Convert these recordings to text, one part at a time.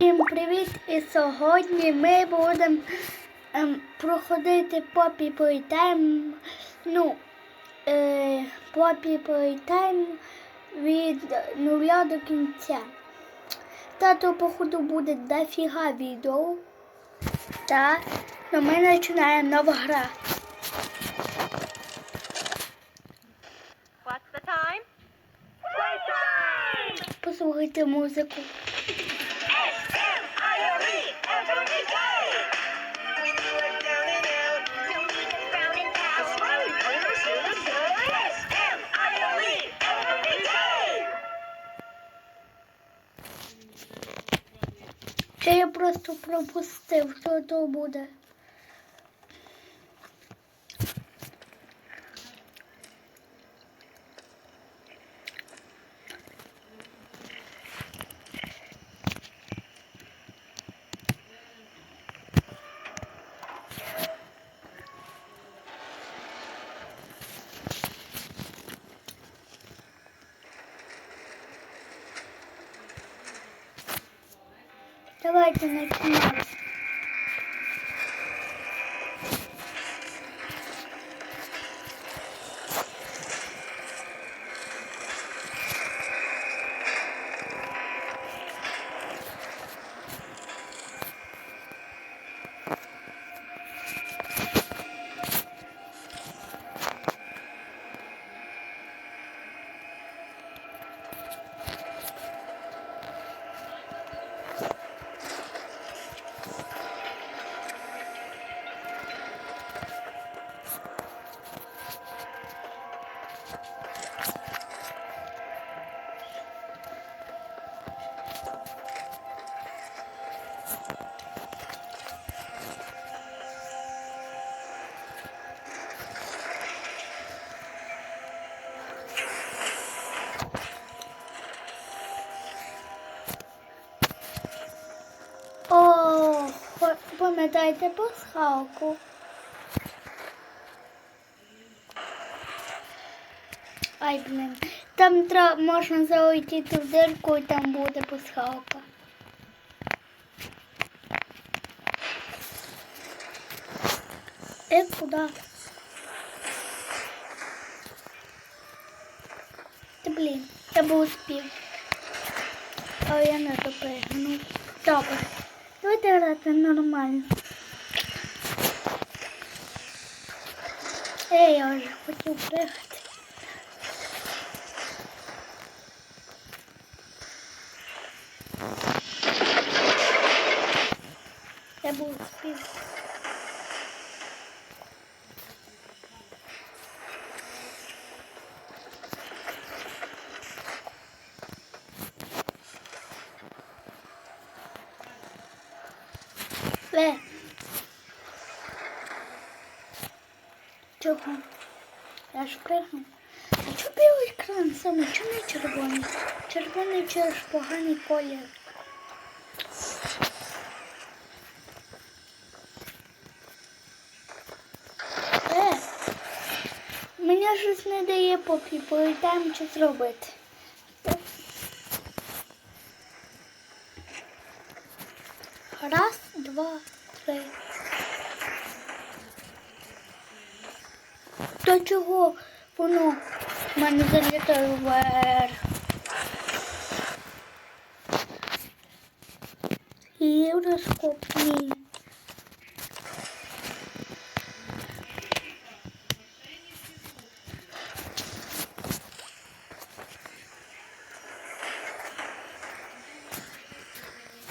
Всім привіт! І сьогодні ми будемо ем, проходити Poppy Playtime, ну, е, Poppy Playtime від нуля до кінця. Тато, походу, буде дофіга відео. Так, ну ми починаємо нова гра. What's the time? Послухайте музику. Просто пропустив, що то буде? Давайте начнем. О, Пам'ятаєте пасхалку? Ай, блин. Там тра... можна залетіти в дирку і там буде пасхалка. Е, куди? Та блін, я би успів. Але я не допригну. Добре. Давайте грати нормально. Ей, я вже хотів пригати. Я був спів. Ле. Чого? Я ж пригну. А чого білий екран саме? Чому не червоний? Червоний через поганий колір. Е, мені щось не дає попі, полетаємо що зробити. Раз, два, три. То чого воно в мене залітає вверх? Євроскоп ні.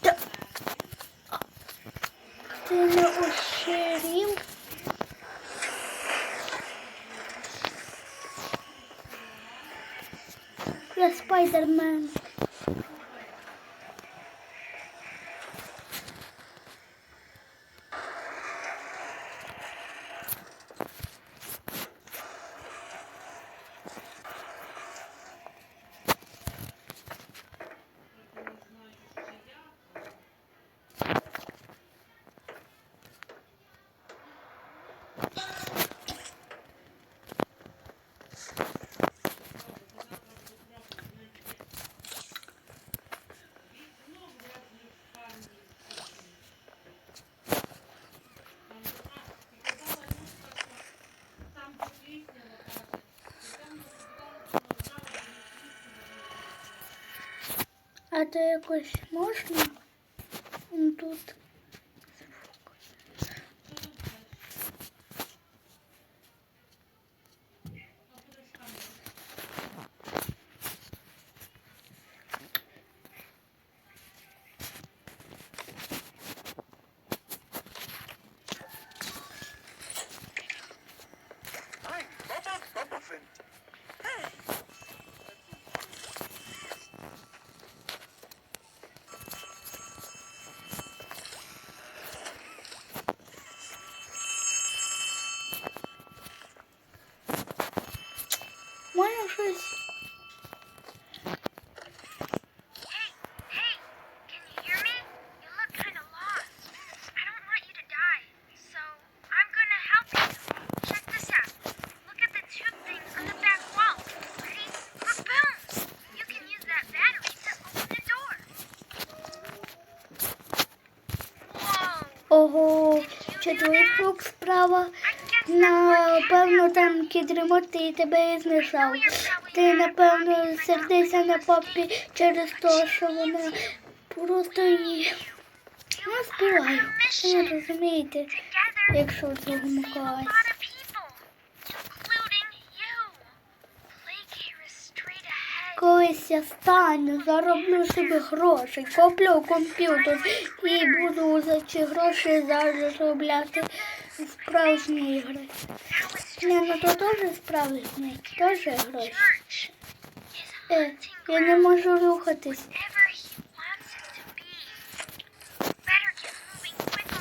Та- Ти не оширів? Я спайдермен. то якось можна? Тут. Whoa! Ого, чудовий звук справа. That's Напевно, там кіт ремонт і тебе і знайшов. Ти, напевно, сердишся на папі через те, що вона просто її не співає. Ви не розумієте, якщо це ahead. Колись я стану, зароблю собі гроші, куплю комп'ютер і буду за ці гроші заробляти справжні it's Ні, ну то теж справжні, теж гроші. Е, я не можу рухатись. whatever he wants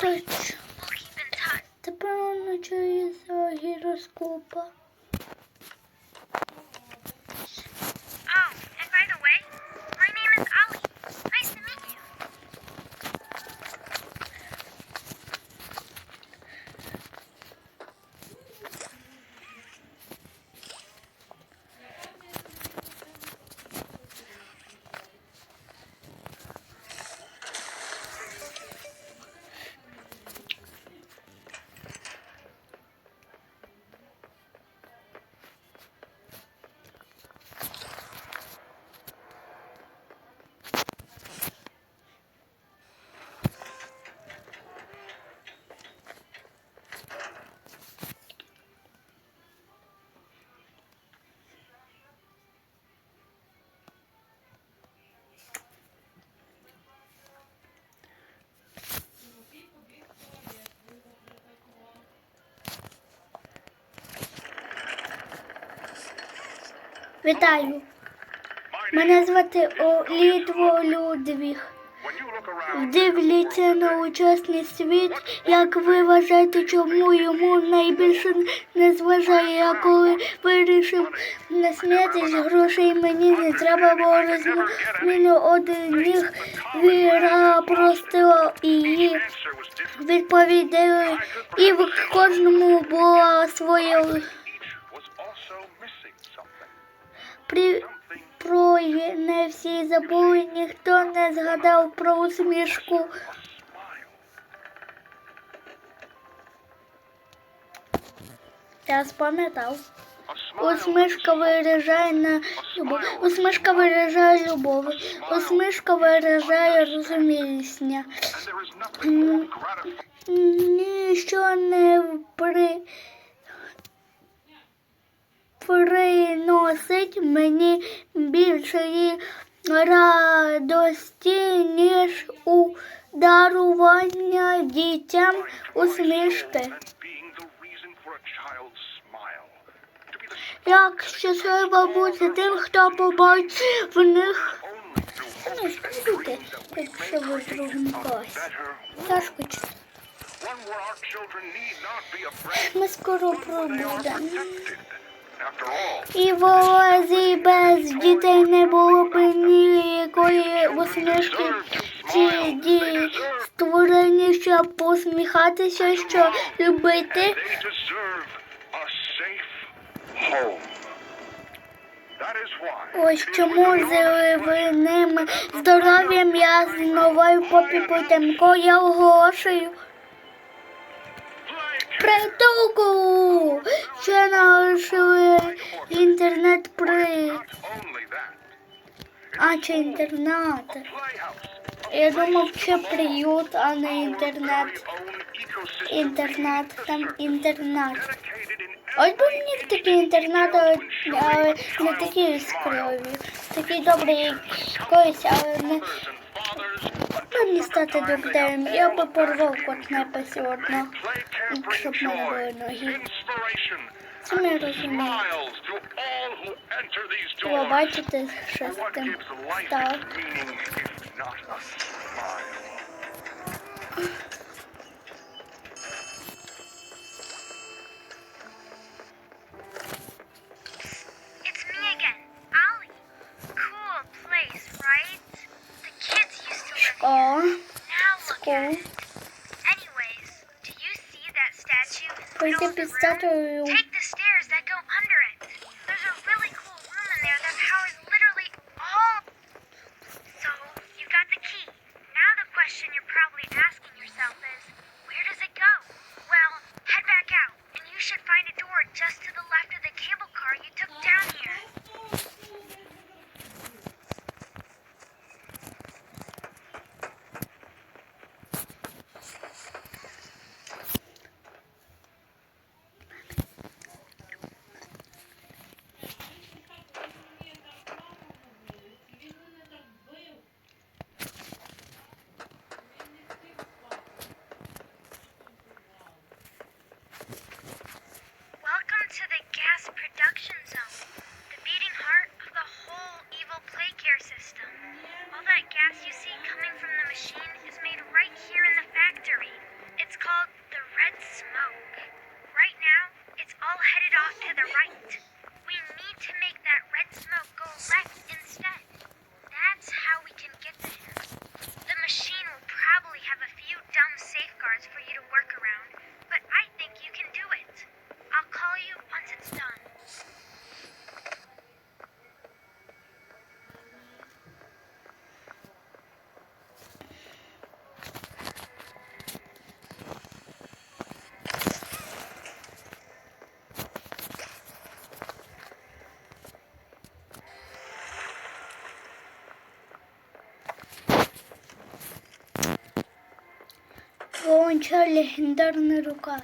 it to Вітаю! Мене звати Олідво Людвіг. Дивляться на учасний світ, як ви вважаєте, чому йому найбільше не зважає, я коли вирішив насміятись грошей, мені не треба було розміну одних віра простила її відповідали, і в кожному була своя при про не всі забули, ніхто не згадав про усмішку. Я спам'ятав. Усмішка виражає на любов. Усмішка виражає любов. Усмішка виражає розуміння. Ніщо не при... приносить мені більшої радості, ніж у дарування дітям усмішки. Як щаслива бути тим, хто побачить в них. Ну, we якщо ви в другому. Тяжко читати. Ми скоро пробудемо. І в Олазі без дітей не було б ніякої усмішки. Ці дії створені, щоб посміхатися, що любити. Ось чому з ним здоров'ям я з новою попі Потемко я оголошую. Притулку! Ще наш інтернет при А, чи інтернат. Я думав, чи приют, а не інтернат. Інтернат, там інтернат. Ось би мені такий інтернат, але, але не такі яскраві. Такі добрі, як колись, але не мені стати доктором. Я би порвав кортнепа сьогодні, щоб в мене були ноги. Це не розумію. Ви бачите, що з тим стало? Okay. Anyways, do you see that statue? Where's the pistachio? Волонча легендарна рука.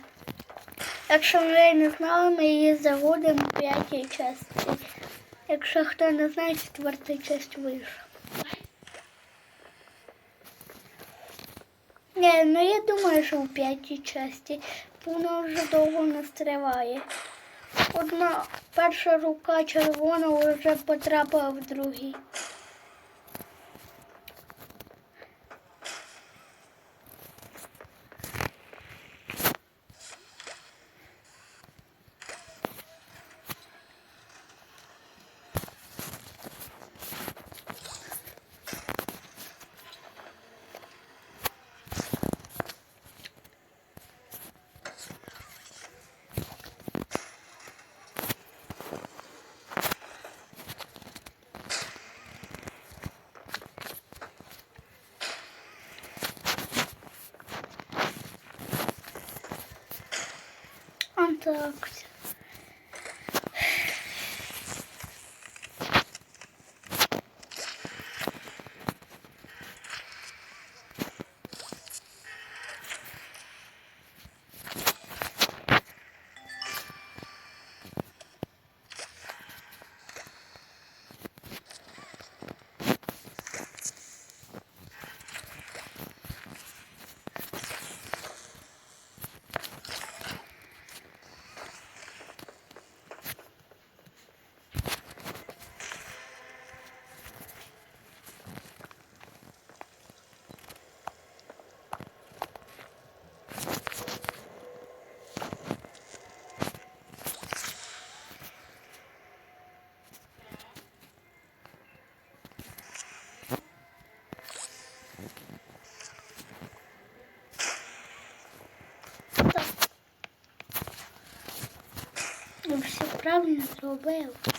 Якщо ви не знали, ми її заводимо в п'ятій часті. Якщо хто не знає, четверта часть вийшла. Ні, ну я думаю, що в п'ятій часті. Воно вже довго не стриває. Одна перша рука червона вже потрапила в другий. А правильно зробив.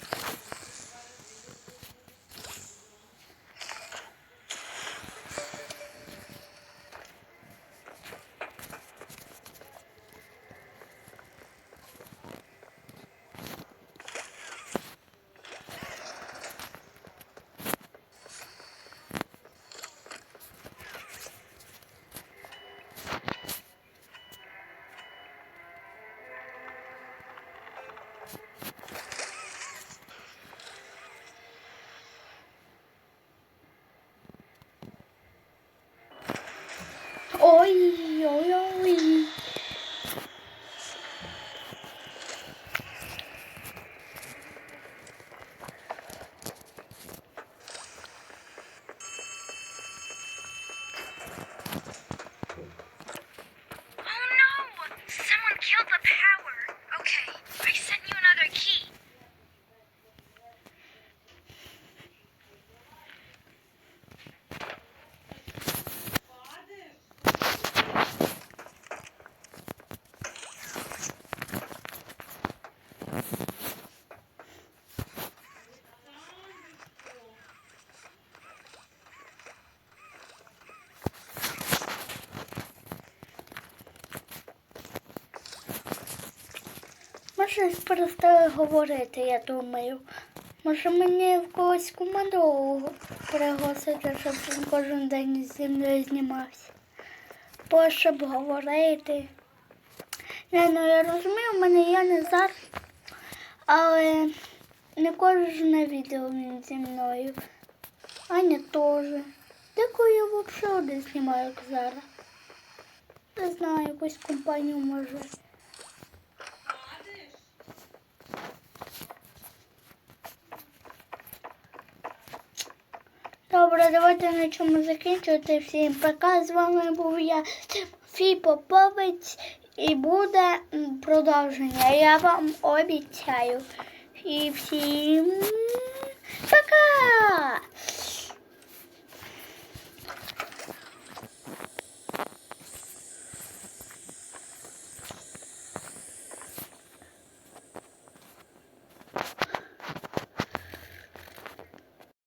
Може, перестали говорити, я думаю. Може мені в когось команду пригласити, щоб він кожен день зі мною знімався. Бо щоб говорити. Не, ну я розумію, в мене є Назар, але не кожне відео він зі мною. Аня теж. Дякую, я взагалі не знімаю зараз. Не знаю, якусь компанію може. Добре, давайте на чому закінчувати. Всім пока. З вами був я, Фій Поповець, і буде продовження. Я вам обіцяю. І всім!